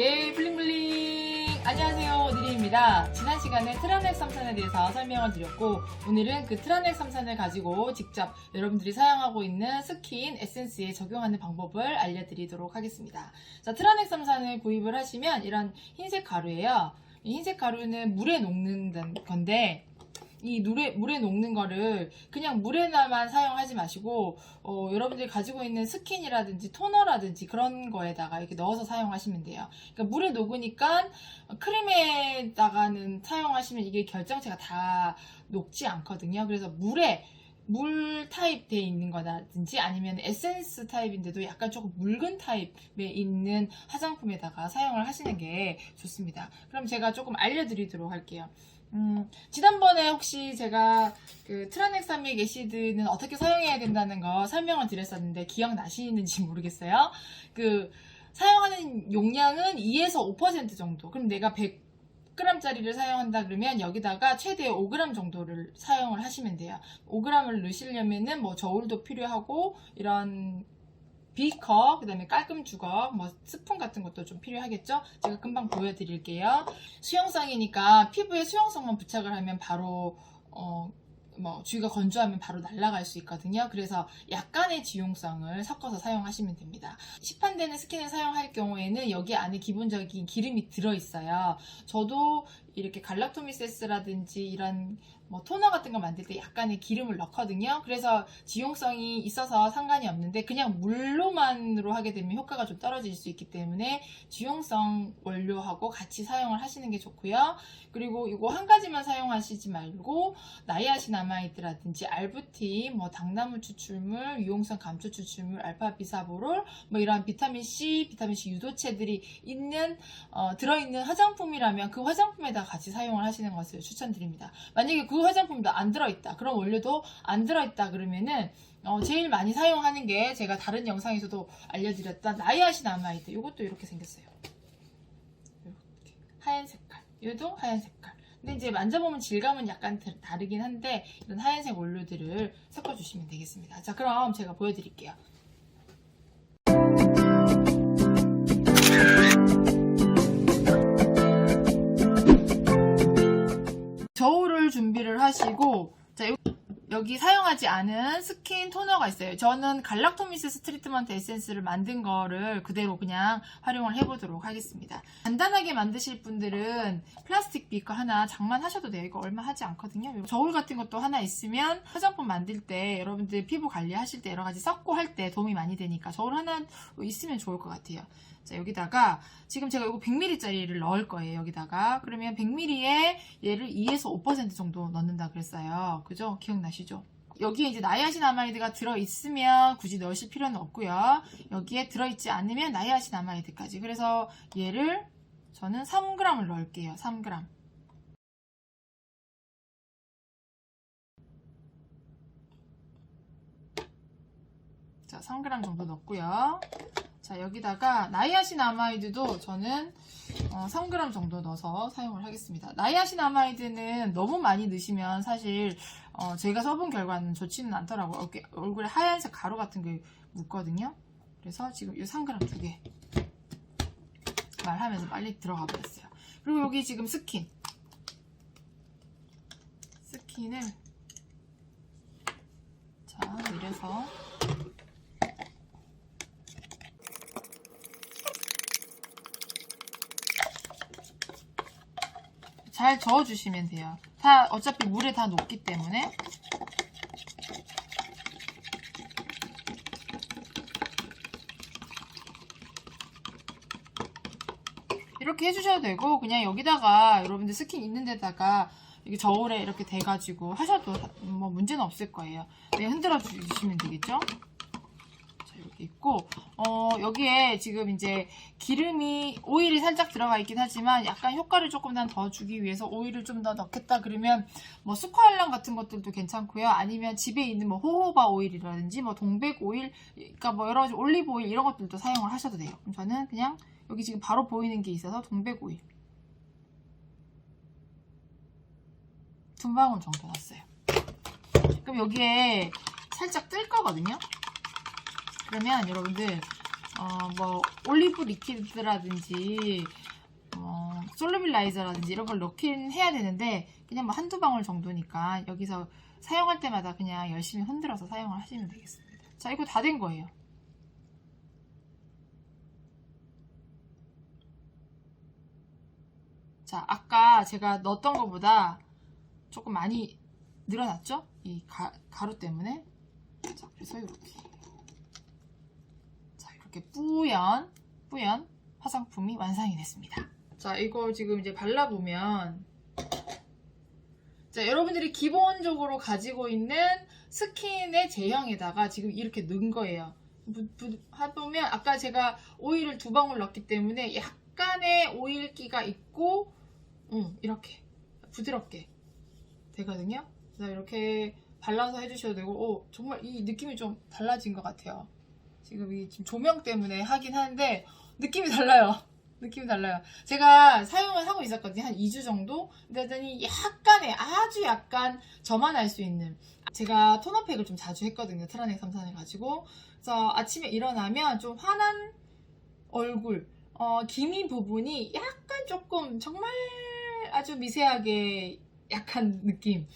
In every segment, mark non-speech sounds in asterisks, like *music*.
예, 블링블링! 안녕하세요, 오드리입니다. 지난 시간에 트라넥 삼산에 대해서 설명을 드렸고, 오늘은 그 트라넥 삼산을 가지고 직접 여러분들이 사용하고 있는 스킨, 에센스에 적용하는 방법을 알려드리도록 하겠습니다. 자, 트라넥 삼산을 구입을 하시면 이런 흰색 가루예요. 이 흰색 가루는 물에 녹는 건데, 이 물에, 물에 녹는 거를 그냥 물에나만 사용하지 마시고, 어, 여러분들이 가지고 있는 스킨이라든지 토너라든지 그런 거에다가 이렇게 넣어서 사용하시면 돼요. 그러니까 물에 녹으니까 크림에다가는 사용하시면 이게 결정체가 다 녹지 않거든요. 그래서 물에 물 타입 돼 있는 거라든지 아니면 에센스 타입인데도 약간 조금 묽은 타입에 있는 화장품에다가 사용을 하시는 게 좋습니다. 그럼 제가 조금 알려드리도록 할게요. 음, 지난번에 혹시 제가 그 트라넥사믹 애시드는 어떻게 사용해야 된다는 거 설명을 드렸었는데 기억나시는지 모르겠어요. 그 사용하는 용량은 2에서 5% 정도. 그럼 내가 100g짜리를 사용한다 그러면 여기다가 최대 5g 정도를 사용을 하시면 돼요. 5g을 넣으시려면은 뭐 저울도 필요하고 이런 비커, 그 다음에 깔끔 주걱, 뭐 스푼 같은 것도 좀 필요하겠죠? 제가 금방 보여드릴게요. 수용성이니까 피부에 수용성만 부착을 하면 바로 어, 뭐 주위가 건조하면 바로 날아갈 수 있거든요. 그래서 약간의 지용성을 섞어서 사용하시면 됩니다. 시판되는 스킨을 사용할 경우에는 여기 안에 기본적인 기름이 들어있어요. 저도 이렇게 갈락토미세스라든지 이런 뭐 토너 같은 거 만들 때 약간의 기름을 넣거든요. 그래서 지용성이 있어서 상관이 없는데 그냥 물로만으로 하게 되면 효과가 좀 떨어질 수 있기 때문에 지용성 원료하고 같이 사용을 하시는 게 좋고요. 그리고 이거 한 가지만 사용하시지 말고 나이아신아마이드라든지 알부틴, 뭐 당나무 추출물, 유용성 감초 추출물, 알파 비사보롤, 뭐 이런 비타민 C, 비타민 C 유도체들이 있는 어, 들어있는 화장품이라면 그 화장품에다 같이 사용을 하시는 것을 추천드립니다. 만약에 그 화장품도 안 들어있다, 그런 원료도 안 들어있다 그러면은 어, 제일 많이 사용하는 게 제가 다른 영상에서도 알려드렸던 나이아신 아마이드. 이것도 이렇게 생겼어요. 이렇게 하얀 색깔. 얘도 하얀 색깔. 근데 이제 만져보면 질감은 약간 다- 다르긴 한데 이런 하얀색 원료들을 섞어주시면 되겠습니다. 자, 그럼 제가 보여드릴게요. 사용하지 않은 스킨 토너가 있어요. 저는 갈락토미스 트리트먼트 에센스를 만든 거를 그대로 그냥 활용을 해보도록 하겠습니다. 간단하게 만드실 분들은 플라스틱 비커 하나 장만하셔도 돼요. 이거 얼마 하지 않거든요. 저울 같은 것도 하나 있으면 화장품 만들 때 여러분들 피부 관리하실 때 여러 가지 섞고 할 때 도움이 많이 되니까 저울 하나 있으면 좋을 것 같아요. 자, 여기다가 지금 제가 이거 100ml짜리를 넣을 거예요. 여기다가 그러면 100ml에 얘를 2에서 5% 정도 넣는다 그랬어요. 그죠? 기억나시죠? 여기에 이제 나이아신아마이드가 들어있으면 굳이 넣으실 필요는 없고요. 여기에 들어있지 않으면 나이아신아마이드까지. 그래서 얘를 저는 3g을 넣을게요. 3g. 자, 3g 정도 넣고요. 자, 여기다가 나이아신 아마이드도 저는 어, 3g 정도 넣어서 사용을 하겠습니다. 나이아신 아마이드는 너무 많이 넣으시면 사실 어, 제가 써본 결과는 좋지는 않더라고요. 이렇게 얼굴에 하얀색 가루 같은 게 묻거든요. 그래서 지금 이 3g 두 개 말하면서 빨리 들어가 버렸어요. 그리고 여기 지금 스킨 스킨을 자 내려서 잘 저어주시면 돼요. 다 어차피 물에 다 녹기 때문에 이렇게 해주셔도 되고 그냥 여기다가 여러분들 스킨 있는 데다가 이게 저울에 이렇게 대가지고 하셔도 뭐 문제는 없을 거예요. 네, 흔들어 주시면 되겠죠? 자, 이렇게 있고 어, 여기에 지금 이제 기름이 오일이 살짝 들어가 있긴 하지만 약간 효과를 조금 더 주기 위해서 오일을 좀 더 넣겠다 그러면 뭐 스ኳ알랑 같은 것들도 괜찮고요. 아니면 집에 있는 뭐 호호바 오일이라든지 뭐 동백 오일, 그러니까 뭐 여러 가지 올리브 오일 이런 것들도 사용을 하셔도 돼요. 그럼 저는 그냥 여기 지금 바로 보이는 게 있어서 동백 오일 두 방울 정도 넣었어요. 그럼 여기에 살짝 뜰 거거든요. 그러면 여러분들 어, 뭐 올리브 리퀴드라든지 어, 솔루빌라이저라든지 이런 걸 넣긴 해야 되는데 그냥 뭐 한두 방울 정도니까 여기서 사용할 때마다 그냥 열심히 흔들어서 사용을 하시면 되겠습니다. 자, 이거 다 된 거예요. 자, 아까 제가 넣었던 것보다 조금 많이 늘어났죠? 이 가, 가루 때문에. 자, 그래서 이렇게. 자, 이렇게 뿌연, 뿌연 화장품이 완성이 됐습니다. 자, 이거 지금 이제 발라보면. 자, 여러분들이 기본적으로 가지고 있는 스킨의 제형에다가 지금 이렇게 넣은 거예요. 해보면 아까 제가 오일을 두 방울 넣었기 때문에 약간의 오일기가 있고 음, 이렇게 부드럽게 되거든요. 그래서 이렇게 발라서 해주셔도 되고 오, 정말 이 느낌이 좀 달라진 것 같아요. 지금 이 지금 조명 때문에 하긴 하는데 느낌이 달라요. *laughs* 느낌이 달라요. 제가 사용을 하고 있었거든요. 한 2주 정도? 그러더니 약간의 아주 약간 저만 알 수 있는 제가 토너팩을 좀 자주 했거든요. 트라넥 3산을 가지고 그래서 아침에 일어나면 좀 환한 얼굴 어, 기미 부분이 약간 조금 정말 아주 미세하게 약한 느낌.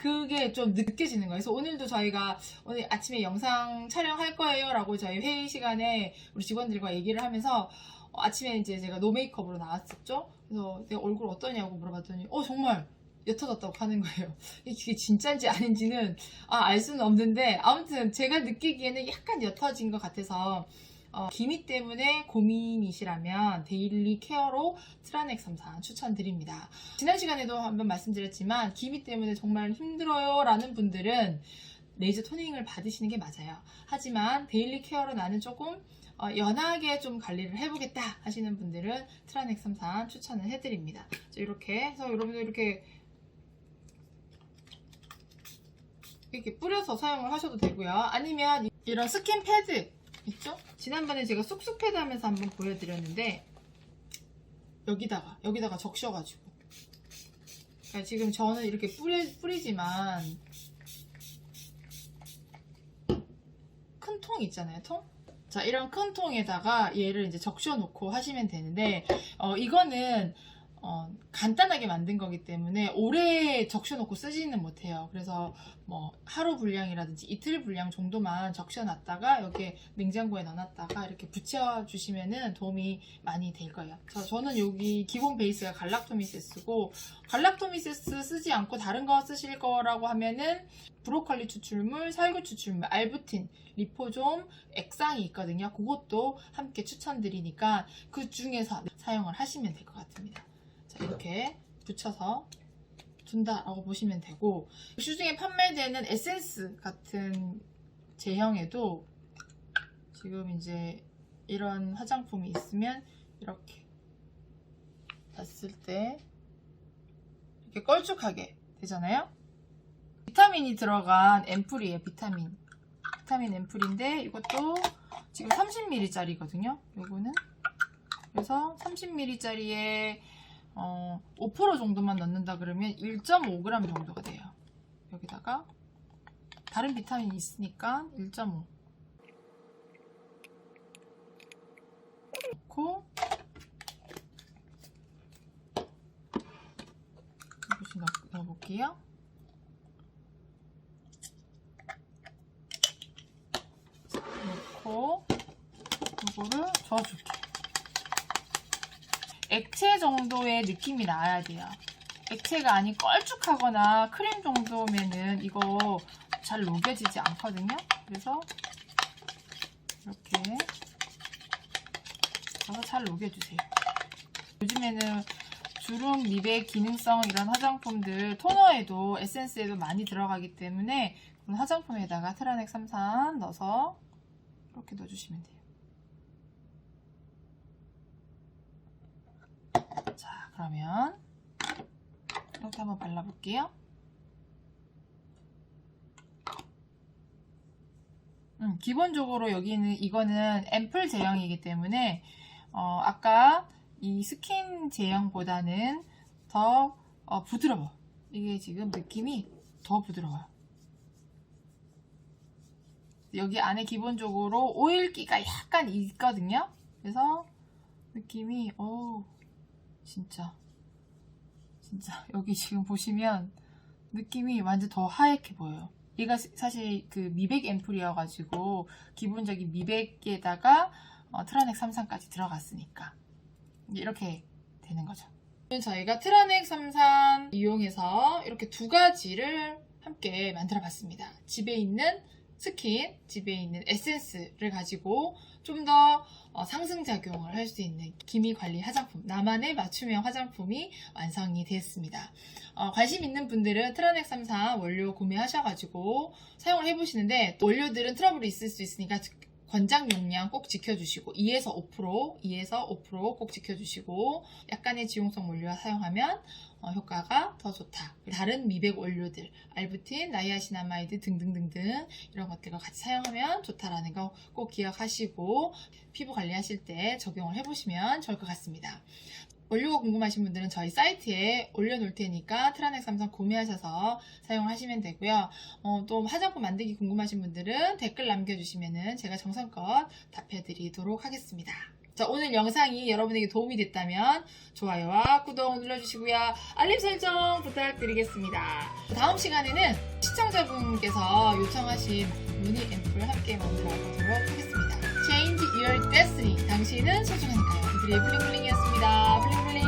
그게 좀 느껴지는 거예요. 그래서 오늘도 저희가 오늘 아침에 영상 촬영할 거예요. 라고 저희 회의 시간에 우리 직원들과 얘기를 하면서 어, 아침에 이제 제가 노 메이크업으로 나왔었죠. 그래서 내 얼굴 어떠냐고 물어봤더니 어, 정말 옅어졌다고 하는 거예요. *laughs* 이게 진짜인지 아닌지는 아, 알 수는 없는데 아무튼 제가 느끼기에는 약간 옅어진 것 같아서 어, 기미 때문에 고민이시라면 데일리 케어로 트라넥 33 추천드립니다. 지난 시간에도 한번 말씀드렸지만 기미 때문에 정말 힘들어요 라는 분들은 레이저 토닝을 받으시는 게 맞아요. 하지만 데일리 케어로 나는 조금 어, 연하게 좀 관리를 해보겠다 하시는 분들은 트라넥 33 추천을 해드립니다. 자, 이렇게 해서 여러분들 이렇게 이렇게 뿌려서 사용을 하셔도 되고요. 아니면 이런 스킨 패드 있죠? 지난번에 제가 쑥쑥 패드 하면서 한번 보여드렸는데 여기다가 여기다가 적셔가지고 그러니까 지금 저는 이렇게 뿌리, 뿌리지만 큰 통 있잖아요 통? 자 이런 큰 통에다가 얘를 이제 적셔 놓고 하시면 되는데 어, 이거는 어, 간단하게 만든 거기 때문에 오래 적셔 놓고 쓰지는 못해요 그래서 뭐 하루 분량이라든지 이틀 분량 정도만 적셔 놨다가 여기에 냉장고에 넣어놨다가 이렇게 붙여 주시면은 도움이 많이 될 거예요 저, 저는 여기 기본 베이스가 갈락토미세스고 갈락토미세스 쓰지 않고 다른 거 쓰실 거라고 하면은 브로콜리 추출물, 살구 추출물, 알부틴, 리포좀, 액상이 있거든요. 그것도 함께 추천드리니까 그 중에서 사용을 하시면 될 것 같습니다. 자, 이렇게 붙여서 둔다라고 보시면 되고 시중에 판매되는 에센스 같은 제형에도 지금 이제 이런 화장품이 있으면 이렇게 봤을 때 이렇게 걸쭉하게 되잖아요. 비타민이 들어간 앰플이에요. 비타민. 비타민 앰플인데 이것도 지금 30ml짜리거든요. 요거는 그래서 30ml짜리에 어, 5% 정도만 넣는다 그러면 1.5g 정도가 돼요. 여기다가 다른 비타민이 있으니까 1.5 넣고 이것이 넣, 넣어볼게요. 넣고 이거를 저어줄게요. 액체 정도의 느낌이 나야 돼요. 액체가 아닌 걸쭉하거나 크림 정도면은 이거 잘 녹여지지 않거든요. 그래서 이렇게 넣어서 잘 녹여주세요. 요즘에는 주름, 미백, 기능성 이런 화장품들 토너에도 에센스에도 많이 들어가기 때문에 그런 화장품에다가 트라넥 33 넣어서 이렇게 넣어주시면 돼요. 자, 그러면 이렇게 한번 발라볼게요. 음, 기본적으로 여기는 이거는 앰플 제형이기 때문에 어, 아까 이 스킨 제형보다는 더 어, 부드러워. 이게 지금 느낌이 더 부드러워요. 여기 안에 기본적으로 오일기가 약간 있거든요. 그래서 느낌이 어 진짜 진짜 *laughs* 여기 지금 보시면 느낌이 완전 더 하얗게 보여요. 얘가 시- 사실 그 미백 앰플이어가지고 기본적인 미백에다가 어, 트라넥 33까지 들어갔으니까 이렇게 되는 거죠. 저희가 트라넥 33 이용해서 이렇게 두 가지를 함께 만들어 봤습니다. 집에 있는 스킨, 집에 있는 에센스를 가지고 좀 더 상승작용을 할 수 있는 기미 관리 화장품, 나만의 맞춤형 화장품이 완성이 되었습니다. 어, 관심 있는 분들은 트라넥 33 원료 구매하셔가지고 사용을 해보시는데 원료들은 트러블이 있을 수 있으니까 권장 용량 꼭 지켜주시고 2에서 5% 2에서 5%꼭 지켜주시고 약간의 지용성 원료 사용하면 어, 효과가 더 좋다. 다른 미백 원료들 알부틴, 나이아시나마이드 등등등등 이런 것들과 같이 사용하면 좋다라는 거 꼭 기억하시고 피부 관리하실 때 적용을 해보시면 좋을 것 같습니다. 원료가 궁금하신 분들은 저희 사이트에 올려놓을 테니까 트라넥 삼성 구매하셔서 사용하시면 되고요. 어, 또 화장품 만들기 궁금하신 분들은 댓글 남겨주시면 제가 정성껏 답해드리도록 하겠습니다. 자, 오늘 영상이 여러분에게 도움이 됐다면 좋아요와 구독 눌러주시고요. 알림 설정 부탁드리겠습니다. 다음 시간에는 시청자분께서 요청하신 무늬 앰플 함께 만들어 보도록 하겠습니다. Change your destiny. 당신은 소중하니까요. 이들의 블링블링이었습니다. 블링블링.